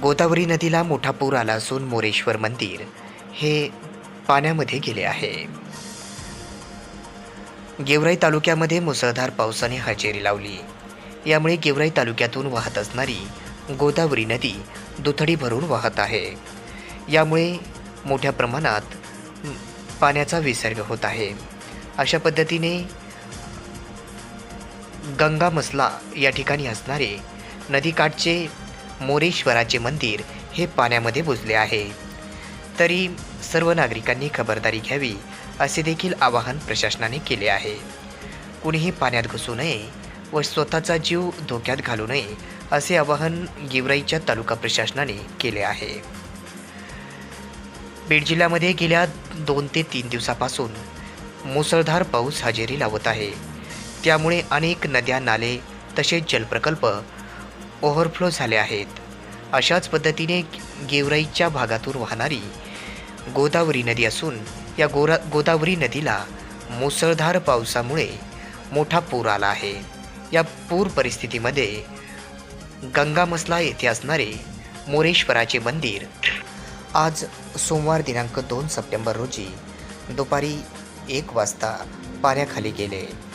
गोदावरी नदीला मोठा पूर आला असून मोरेश्वर मंदिर हे पाण्यामध्ये गेले आहे. गेवराई तालुक्यामध्ये मुसळधार पावसाने हजेरी लावली. यामुळे गेवराई तालुक्यातून वाहत असणारी गोदावरी नदी दुथडी भरून वाहत आहे. यामुळे मोठ्या प्रमाणात पाण्याचा विसर्ग होत आहे. अशा पद्धतीने गंगा मसला या ठिकाणी असणारे नदीकाठचे मोरेश्वराचे मंदिर हे पाण्यामध्ये बुजले आहे. तरी सर्व नागरिकांनी खबरदारी घ्यावी असे देखील आवाहन प्रशासनाने केले आहे. कुणीही पाण्यात घुसू नये व स्वतःचा जीव धोक्यात घालू नये असे आवाहन गेवराईच्या तालुका प्रशासनाने केले आहे. बीड जिल्ह्यामध्ये गेल्या दोन ते तीन दिवसापासून मुसळधार पाऊस हजेरी लावत आहे. त्यामुळे अनेक नद्या नाले तसेच जलप्रकल्प ओव्हरफ्लो झाले आहेत. अशाच पद्धतीने गेवराईच्या भागातून वाहणारी गोदावरी नदी असून या गोरा गोदावरी नदीला मुसळधार पावसामुळे मोठा पूर आला आहे. या पूर परिस्थितीमध्ये गंगामसला येथे असणारे मोरेश्वराचे मंदिर आज सोमवार दिनांक दोन सप्टेंबर रोजी दुपारी एक वाजता पाण्याखाली गेले.